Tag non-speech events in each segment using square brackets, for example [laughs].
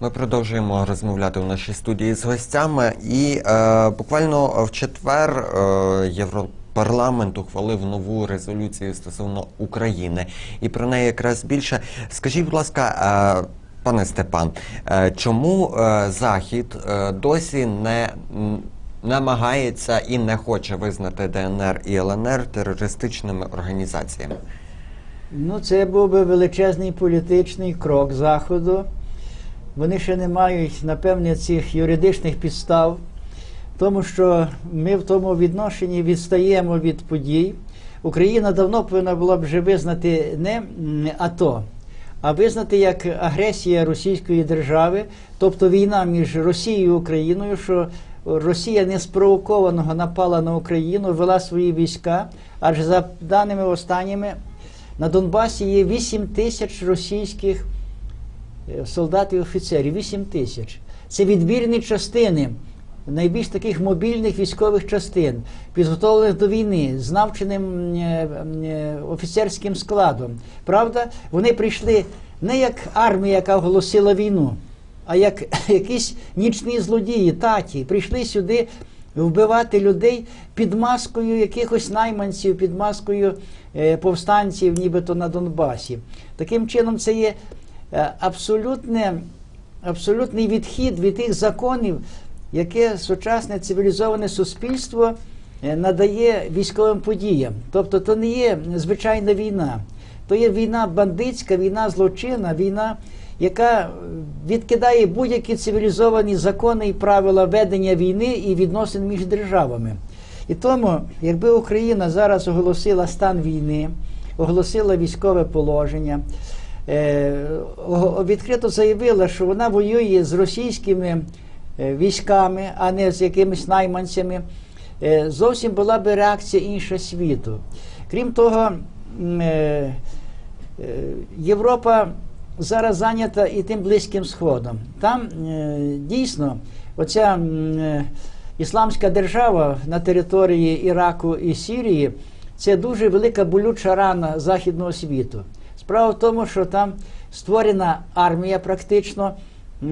Ми продовжуємо розмовляти у нашій студії з гостями, і е, буквально в четвер е, Європарламент ухвалив нову резолюцію стосовно України, і про неї якраз більше. Скажіть, будь ласка, е, пане Степан, е, чому е, Захід е, досі не намагається і не хоче визнати ДНР і ЛНР терористичними організаціями? Ну, це був би величезний політичний крок Заходу. Вони ще не мають, напевне, цих юридичних підстав, тому що ми в тому відношенні відстаємо від подій. Україна давно повинна була б вже визнати не АТО, а визнати як агресія Російської держави, тобто війна між Росією і Україною, що Росія неспровокованого напала на Україну, вела свої війська, адже за даними останніми на Донбасі є 8 тисяч російських е, солдат і офіцерів. 8 тисяч. Це відбірні частини найбільш таких мобільних військових частин, підготовлених до війни, з навченим е, е, офіцерським складом. Правда, вони прийшли не як армія, яка оголосила війну, а як [laughs] якісь нічні злодії, таті, прийшли сюди вбивати людей під маскою якихось найманців, під маскою е, повстанців, нібито на Донбасі. Таким чином, це є е, абсолютне, абсолютний відхід від тих законів, яке сучасне цивілізоване суспільство е, надає військовим подіям. Тобто, то не є звичайна війна, то є війна бандитська, війна злочинна, війна, яка відкидає будь-які цивілізовані закони і правила ведення війни і відносин між державами. І тому, якби Україна зараз оголосила стан війни, оголосила військове положення, е, відкрито заявила, що вона воює з російськими е, військами, а не з якимись найманцями, е, зовсім була би реакція інша світу. Крім того, е, е, Європа зараз зайнята і тим Близьким Сходом. Там е, дійсно оця е, ісламська держава на території Іраку і Сірії це дуже велика болюча рана західного світу. Справа в тому, що там створена армія практично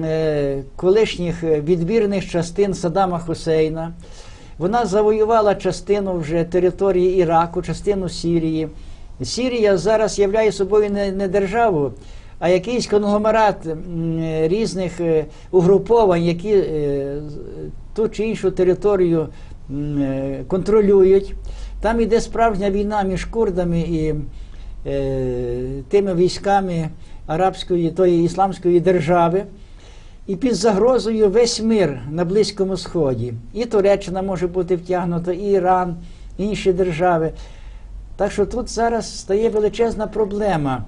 е, колишніх відбірних частин Саддама Хусейна. Вона завоювала частину вже території Іраку, частину Сірії. Сірія зараз являє собою не державу, а якийсь конгломерат е, різних е, угруповань, які е, ту чи іншу територію контролюють. Там іде справжня війна між курдами і тими військами арабської тої ісламської держави. І під загрозою весь мир на Близькому Сході. І Туреччина може бути втягнута, і Іран, інші держави. Так що тут зараз стає величезна проблема,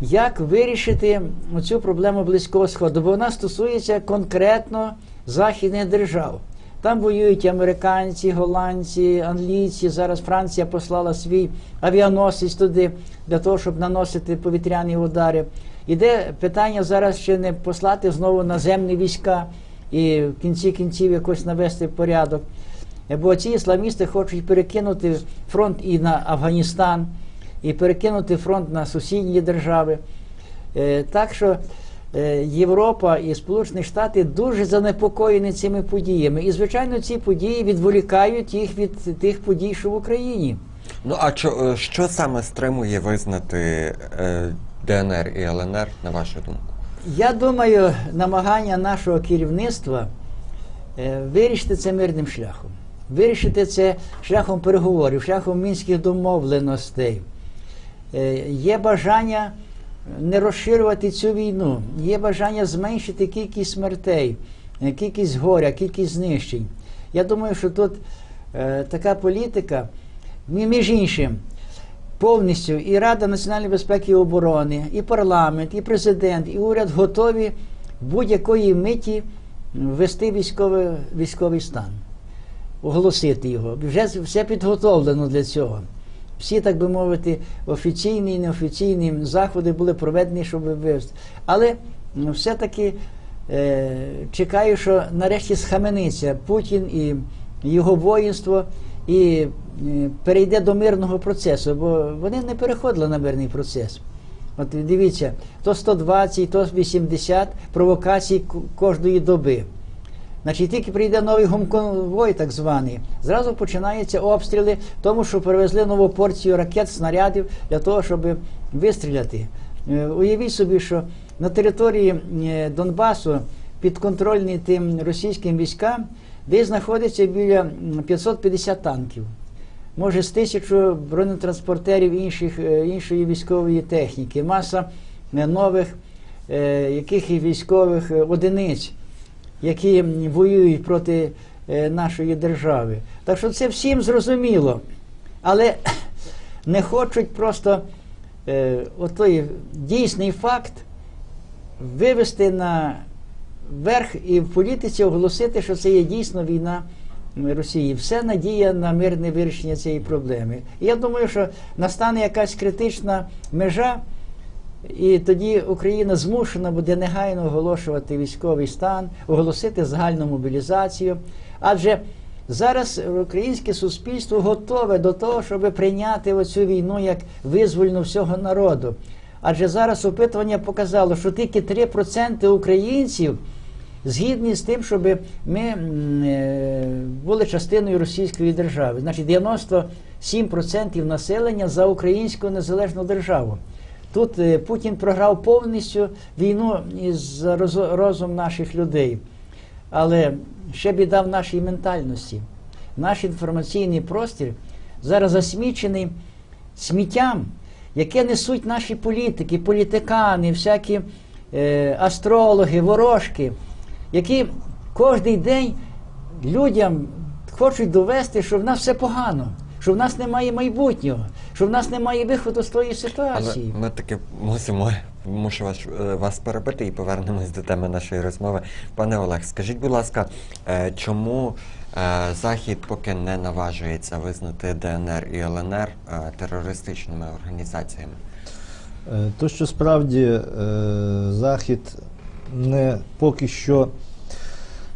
як вирішити цю проблему Близького Сходу, бо вона стосується конкретно західних держав. Там воюють американці, голландці, англійці. Зараз Франція послала свій авіаносець туди для того, щоб наносити повітряні удари. Іде питання зараз ще не послати знову наземні війська і в кінці кінців якось навести порядок. Бо ці ісламісти хочуть перекинути фронт і на Афганістан, і перекинути фронт на сусідні держави. Е, Так що е, Європа і Сполучені Штати дуже занепокоєні цими подіями. І, звичайно, ці події відволікають їх від тих подій, що в Україні. Ну а що, е, що саме стримує визнати ДНР і ЛНР, на вашу думку? Я думаю, намагання нашого керівництва вирішити це мирним шляхом. Вирішити це шляхом переговорів, шляхом мінських домовленостей. Е, Є бажання не розширювати цю війну, є бажання зменшити кількість смертей, е, кількість горя, кількість знищень. Я думаю, що тут е, така політика, між іншим, повністю і Рада національної безпеки і оборони, і парламент, і президент, і уряд готові будь-якої миті ввести військовий, військовий стан, оголосити його. Вже все підготовлено для цього. Всі, так би мовити, офіційні і неофіційні заходи були проведені, щоб вивести. Але ну, все-таки е, чекаю, що нарешті схамениться Путін і його воїнство і е, перейде до мирного процесу, бо вони не переходили на мирний процес. От дивіться, то 120, то 80 провокацій кожної доби. Значить, тільки прийде новий гумконвой, так званий, зразу починаються обстріли, тому що привезли нову порцію ракет, снарядів для того, щоб вистріляти. Е, Уявіть собі, що на території е, Донбасу підконтрольні тим російським військам, десь знаходиться біля м, 550 танків. Може, з тисячу бронетранспортерів інших, е, іншої військової техніки, маса нових яких і військових одиниць, які воюють проти е, нашої держави. Так що це всім зрозуміло. Але [coughs] не хочуть просто е, отой дійсний факт вивести на верх і в політиці оголосити, що це є дійсно війна Росії. Все надія на мирне вирішення цієї проблеми. І я думаю, що настане якась критична межа, і тоді Україна змушена буде негайно оголошувати військовий стан, оголосити загальну мобілізацію. Адже зараз українське суспільство готове до того, щоб прийняти оцю війну як визвольну всього народу. Адже зараз опитування показало, що тільки 3% українців згідні з тим, щоб ми е, були частиною Російської держави. Значить, 97% населення за українську незалежну державу. Тут е, Путін програв повністю війну із роз- розум наших людей. Але ще біда в нашій ментальності. Наш інформаційний простір зараз засмічений сміттям, яке несуть наші політики, політикани, всякі е, астрологи, ворожки, які кожен день людям хочуть довести, що в нас все погано, що в нас немає майбутнього, що в нас немає виходу з тої Але ситуації. ми таки мусимо мушу вас, е, вас перебити і повернемось до теми нашої розмови. Пане Олег, скажіть, будь ласка, е, чому е, Захід поки не наважується визнати ДНР і ЛНР терористичними організаціями? То, що справді Захід не поки що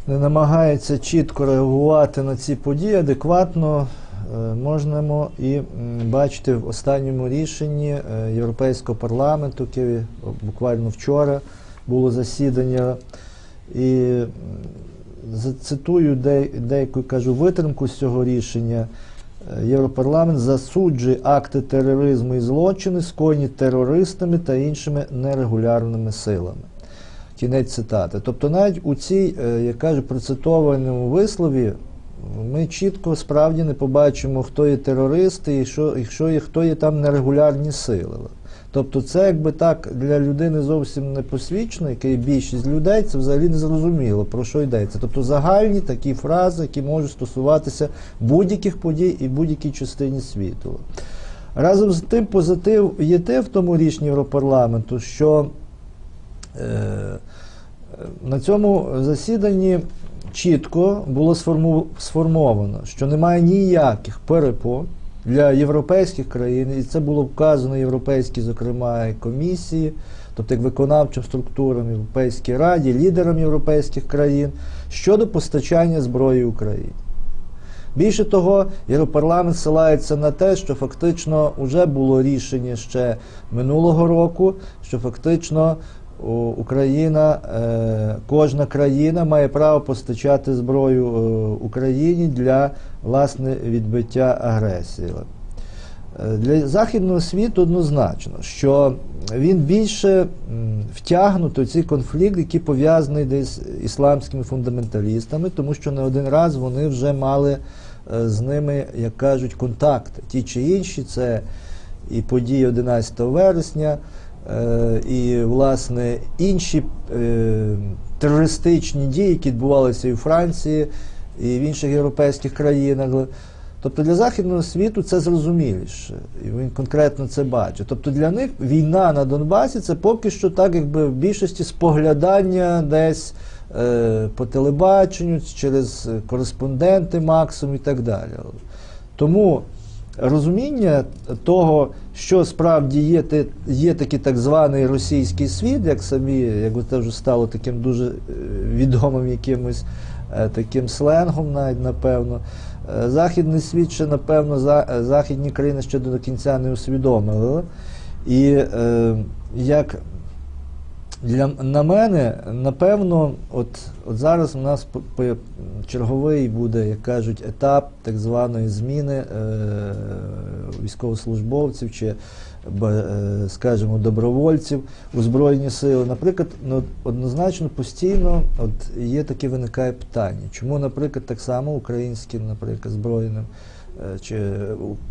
не намагається чітко реагувати на ці події адекватно, можемо і бачити в останньому рішенні е, Європейського парламенту, яке буквально вчора було засідання. І зацитую деяку кажу витримку з цього рішення. Е, Європарламент засуджує акти тероризму і злочини, скоєні терористами та іншими нерегулярними силами. Кінець цитати. Тобто, навіть у цій, е, як кажу, процитованому вислові ми чітко справді не побачимо, хто є терористи і що, і що є, хто є там нерегулярні сили. Тобто, це якби так для людини зовсім непосвідчено, яка є більшість людей, це взагалі не зрозуміло, про що йдеться. Тобто загальні такі фрази, які можуть стосуватися будь-яких подій і будь-якій частині світу. Разом з тим, позитив є те в тому рішенні Європарламенту, що е, на цьому засіданні чітко було сформовано, що немає ніяких перепон для європейських країн, і це було вказано європейській, зокрема, комісії, тобто як виконавчим структурам Європейській Раді, лідерам європейських країн щодо постачання зброї Україні. Більше того, Європарламент ссилається на те, що фактично вже було рішення ще минулого року, що фактично Україна, е, кожна країна має право постачати зброю е, Україні для власне відбиття агресії. Е, Для західного світу однозначно, що він більше м, втягнутий у цей конфлікт, який пов'язаний десь з ісламськими фундаменталістами, тому що не один раз вони вже мали з ними, як кажуть, контакти. Ті чи інші, це і події 11 вересня, і власне інші е, терористичні дії, які відбувалися і у Франції, і в інших європейських країнах. Тобто для західного світу це зрозуміліше, і він конкретно це бачить. Тобто для них війна на Донбасі це поки що так, якби в більшості споглядання десь е, по телебаченню, через е, кореспонденти максимум і так далі. Тому розуміння того, що справді є, є такий так званий російський світ, як самі, як це вже стало таким дуже е, відомим якимось е, таким сленгом, навіть напевно. е, західний світ ще, напевно, за, західні країни ще до кінця не усвідомили. І е, як для, на мене, напевно, от, от зараз у нас черговий буде, як кажуть, етап так званої зміни е, військовослужбовців чи, е, скажімо, добровольців у Збройні сили. Наприклад, ну, однозначно постійно от, є таке виникає питання, чому, наприклад, так само українським, наприклад, збройним е, чи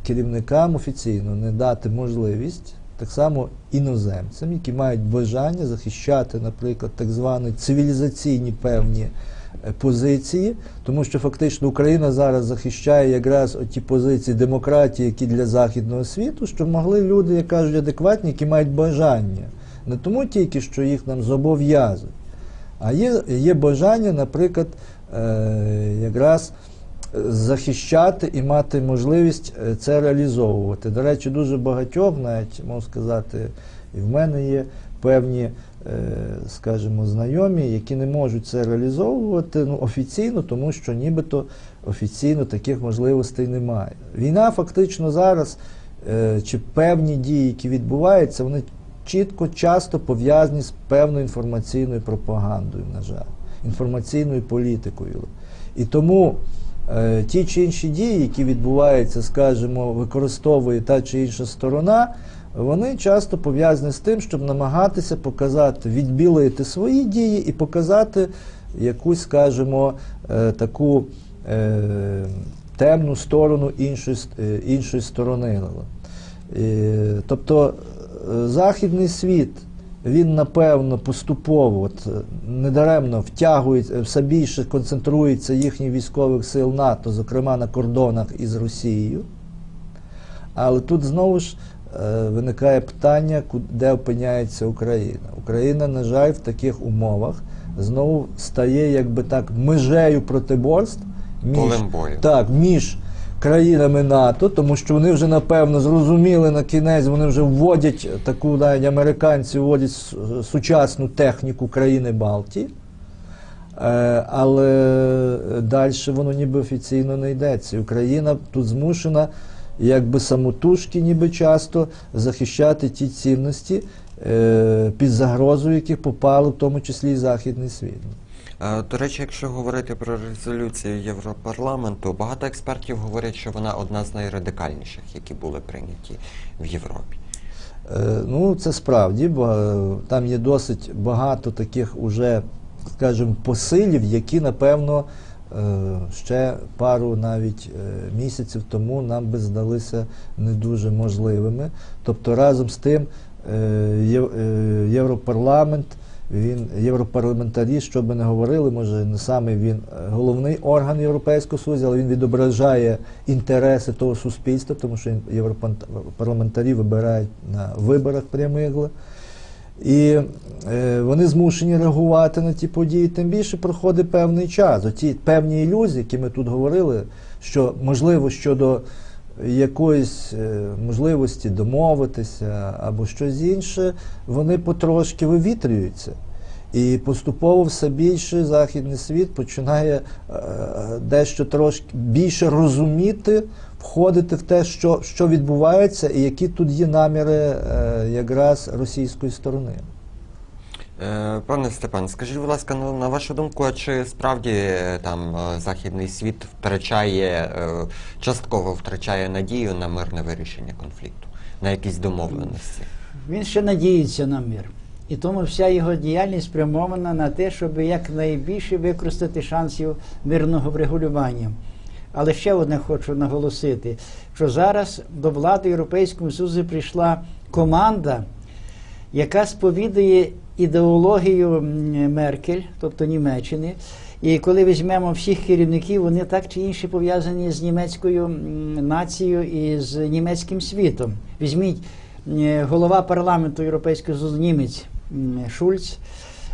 керівникам офіційно не дати можливість так само іноземцям, які мають бажання захищати, наприклад, так звані цивілізаційні певні е, позиції, тому що фактично Україна зараз захищає якраз ті позиції демократії, які для західного світу, щоб могли люди, як кажуть, адекватні, які мають бажання. Не тому тільки, що їх нам зобов'язують, а є, є бажання, наприклад, е, якраз захищати і мати можливість е, це реалізовувати. До речі, дуже багатьох, навіть можу сказати, і в мене є певні, е, скажімо, знайомі, які не можуть це реалізовувати ну, офіційно, тому що нібито офіційно таких можливостей немає. Війна фактично зараз, е, чи певні дії, які відбуваються, вони чітко, часто пов'язані з певною інформаційною пропагандою, на жаль, інформаційною політикою. І тому ті чи інші дії, які відбуваються, скажімо, використовує та чи інша сторона, вони часто пов'язані з тим, щоб намагатися показати, відбілити свої дії і показати якусь, скажімо, е, таку е, темну сторону іншої, е, іншої сторони. Е, Тобто е, західний світ, він напевно поступово, от, е, недаремно втягує, е, все більше концентрується їхніх військових сил НАТО, зокрема на кордонах із Росією. Але тут знову ж е, виникає питання, де опиняється Україна. Україна, на жаль, в таких умовах знову стає якби так межею протиборств між, так, між країнами НАТО, тому що вони вже напевно зрозуміли на кінець, вони вже вводять таку навіть американці вводять сучасну техніку країни Балтії. Е, Але далі воно ніби офіційно не йдеться. Україна тут змушена, якби самотужки, ніби часто захищати ті цінності, е, під загрозою яких попали, в тому числі і Західний світ. Е, До речі, якщо говорити про резолюцію Європарламенту, багато експертів говорять, що вона одна з найрадикальніших, які були прийняті в Європі. Е, Ну, це справді, бо е, там є досить багато таких уже, скажімо, посилів, які, напевно, ще пару навіть місяців тому нам би здалися не дуже можливими. Тобто разом з тим Єв- Європарламент, він європарламентарі, що би не говорили, може не саме він е, головний орган Європейського Союзу, але він відображає інтереси того суспільства, тому що європарламентарі вибирають на виборах прямих. І е, вони змушені реагувати на ті події, тим більше проходить певний час. Оті певні ілюзії, які ми тут говорили, що можливо щодо якоїсь е, можливості домовитися або щось інше, вони потрошки вивітрюються. І поступово все більше західний світ починає е, дещо трошки більше розуміти, входити в те, що, що відбувається, і які тут є наміри е, якраз російської сторони. Е, Пане Степан, скажіть, будь ласка, ну, на вашу думку, а чи справді е, там е, західний світ втрачає частково втрачає надію на мирне вирішення конфлікту, на якісь домовленості? Він ще надіється на мир. І тому вся його діяльність спрямована на те, щоб якнайбільше використати шансів мирного врегулювання. Але ще одне хочу наголосити, що зараз до влади Європейського Союзу прийшла команда, яка сповідує ідеологію Меркель, тобто Німеччини. І коли візьмемо всіх керівників, вони так чи інше пов'язані з німецькою нацією і з німецьким світом. Візьміть голова парламенту Європейського Союзу німець Шульц,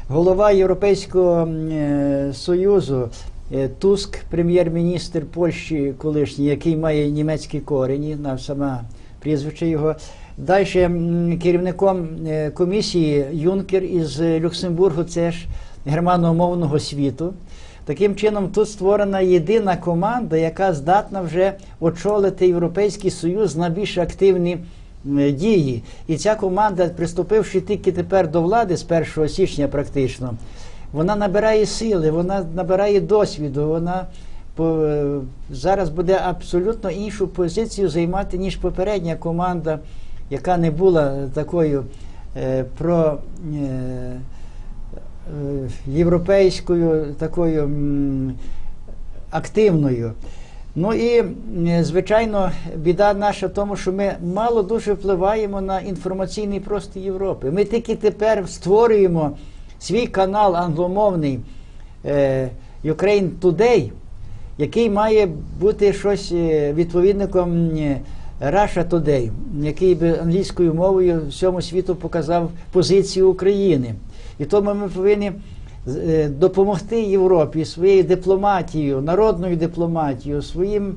голова Європейського е, Союзу е, Туск, прем'єр-міністр Польщі колишній, який має німецькі корені, на саме прізвище його. Далі керівником е, комісії Юнкер із Люксембургу, це ж германомовного світу. Таким чином, тут створена єдина команда, яка здатна вже очолити Європейський Союз на більш активні дії. І ця команда, приступивши тільки тепер до влади з 1 січня, практично, вона набирає сили, вона набирає досвіду, вона е, зараз буде абсолютно іншу позицію займати, ніж попередня команда, яка не була такою е, про. Е, е, європейською такою активною. Ну і, звичайно, біда наша в тому, що ми мало дуже впливаємо на інформаційний простір Європи. Ми тільки тепер створюємо свій канал англомовний Ukraine Today, який має бути щось відповідником Russia Today, який би англійською мовою всьому світу показав позицію України. І тому ми повинні е, допомогти Європі своєю дипломатією, народною дипломатією, своїм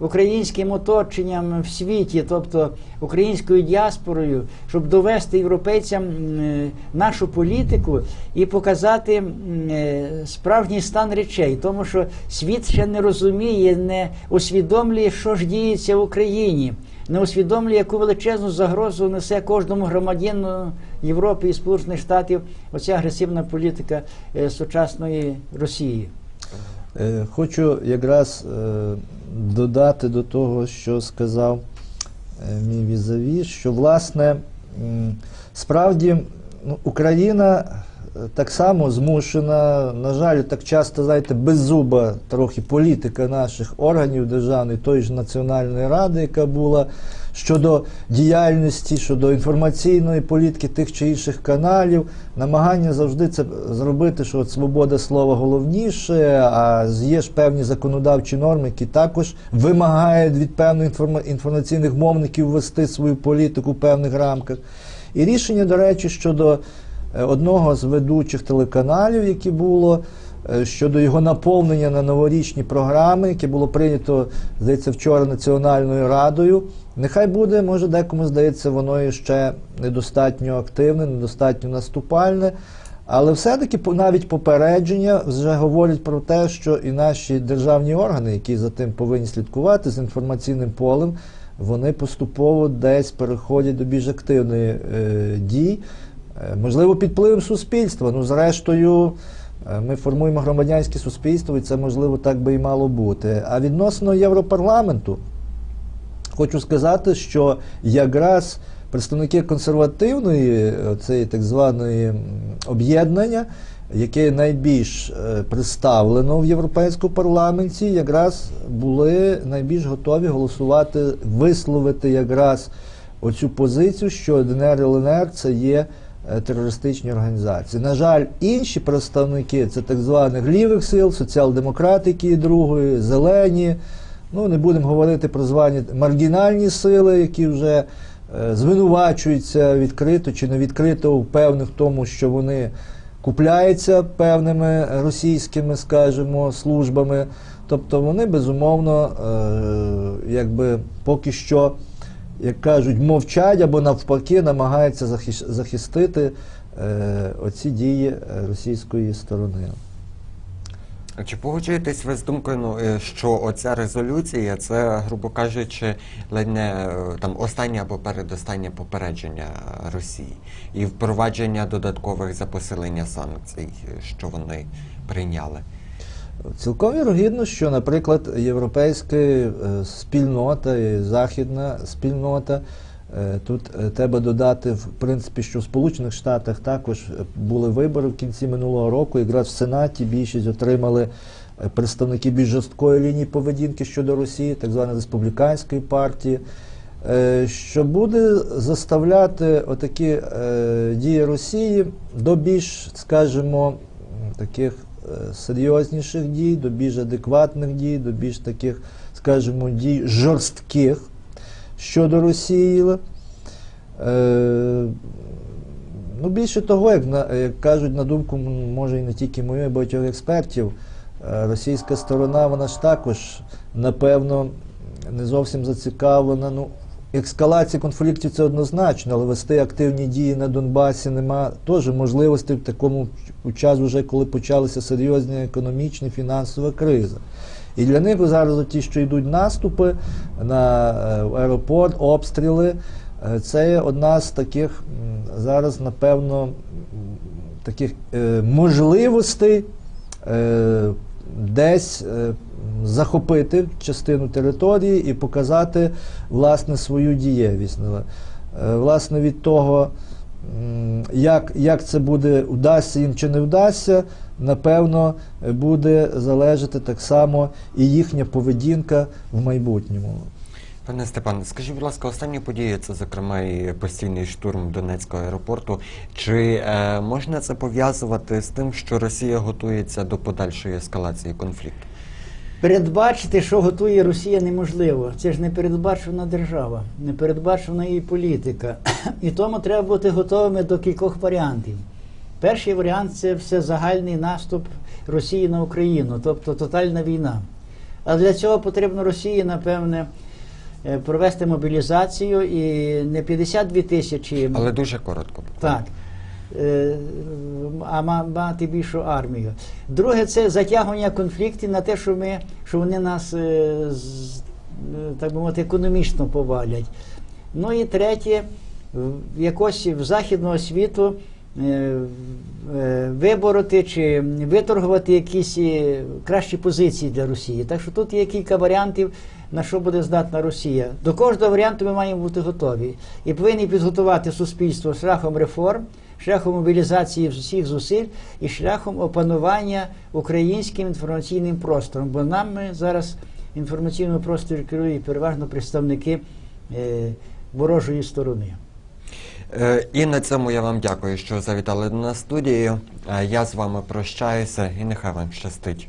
українським оточенням в світі, тобто українською діаспорою, щоб довести європейцям е, нашу політику і показати е, справжній стан речей, тому що світ ще не розуміє, не усвідомлює, що ж діється в Україні. Не усвідомлює, яку величезну загрозу несе кожному громадянину Європи і Сполучених Штатів оця агресивна політика е, сучасної Росії. Е, Хочу якраз е, додати до того, що сказав мій візаві, що власне справді ну, Україна так само змушена, на жаль, так часто, знаєте, беззуба трохи політика наших органів державної, тої ж Національної ради, яка була щодо діяльності, щодо інформаційної політики тих чи інших каналів, намагання завжди це зробити, що от свобода слова головніше, а є ж певні законодавчі норми, які також вимагають від певних інформа- інформаційних мовників вести свою політику в певних рамках. І рішення, до речі, щодо одного з ведучих телеканалів, яке було е, щодо його наповнення на новорічні програми, яке було прийнято, здається, вчора Національною радою. Нехай буде, може, декому здається, воно ще недостатньо активне, недостатньо наступальне. Але все-таки навіть попередження вже говорять про те, що і наші державні органи, які за тим повинні слідкувати з інформаційним полем, вони поступово десь переходять до більш активної е, дій, Е, можливо, під впливом суспільства. Ну, зрештою, е, ми формуємо громадянське суспільство, і це можливо так би і мало бути. А відносно Європарламенту, Хочу сказати, що якраз представники консервативної е, цієї так званої об'єднання, яке найбільш е, представлено в Європейському парламенті, якраз були найбільш готові голосувати, висловити якраз оцю позицію, що ДНР і ЛНР це є е, терористичні організації. На жаль, інші представники це так званих лівих сил, соціал-демократи, які другої, зелені. Ну, не будемо говорити про звані маргінальні сили, які вже е, звинувачуються відкрито чи не відкрито в тому, що вони купляються певними російськими, скажімо, службами. Тобто вони безумовно, е, якби поки що, як кажуть, мовчать або навпаки намагаються захистити е, оці дії е, російської сторони. А Чи погоджуєтесь ви з думкою, ну, е, що оця резолюція це, грубо кажучи, ледь не е, там останнє або передостаннє попередження Росії і впровадження додаткових за посилення санкцій, що вони прийняли? Цілком вірогідно, що, наприклад, європейська е, спільнота і західна спільнота. е, Тут е, треба додати, в принципі, що в Сполучених Штатах також були вибори в кінці минулого року. Якраз в Сенаті більшість отримали представники більш жорсткої лінії поведінки щодо Росії, так званої республіканської партії, що буде заставляти отакі дії Росії до більш, скажімо, таких серйозніших дій, до більш адекватних дій, до більш таких, скажімо, дій жорстких щодо Росії. Е, ну, більше того, як, на, як кажуть, на думку, може і не тільки мою, а багатьох експертів, е, російська сторона, вона ж також, напевно, не зовсім зацікавлена ну, ескалація конфліктів це однозначно, але вести активні дії на Донбасі нема теж можливості в такому час, вже коли почалися серйозні економічні, фінансова криза. І для них зараз ті, що йдуть наступи на е, аеропорт, обстріли, е, це є одна з таких зараз, напевно, таких е, можливостей десь захопити частину території і показати власне свою дієвість. Е, Власне, від того, як, як це буде, вдасться їм чи не вдасться, напевно, буде залежати так само і їхня поведінка в майбутньому. Пане Степане, скажіть, будь ласка, останні події це, зокрема, і постійний штурм Донецького аеропорту. Чи е, можна це пов'язувати з тим, що Росія готується до подальшої ескалації конфлікту? Передбачити, що готує Росія, неможливо. Це ж не передбачена держава, не передбачена її політика. [clears throat] І тому треба бути готовими до кількох варіантів. Перший варіант це всезагальний наступ Росії на Україну, тобто тотальна війна. А для цього потрібно Росії, напевне, е, провести мобілізацію і не 52 тисячі. Але дуже коротко. Так. Е, А мати більшу армію. Друге, це затягування конфліктів на те, що ми, що вони нас е, е, так би мовити, економічно повалять. Ну і третє, якось в західного світу вибороти чи виторгувати якісь кращі позиції для Росії. Так що тут є кілька варіантів, на що буде здатна Росія. До кожного варіанту ми маємо бути готові і повинні підготувати суспільство шляхом реформ, шляхом мобілізації всіх зусиль і шляхом опанування українським інформаційним простором. Бо нами зараз інформаційного простору керують переважно представники е, ворожої сторони. Е, і на цьому я вам дякую, що завітали на студію. Е, я з вами прощаюся і нехай вам щастить.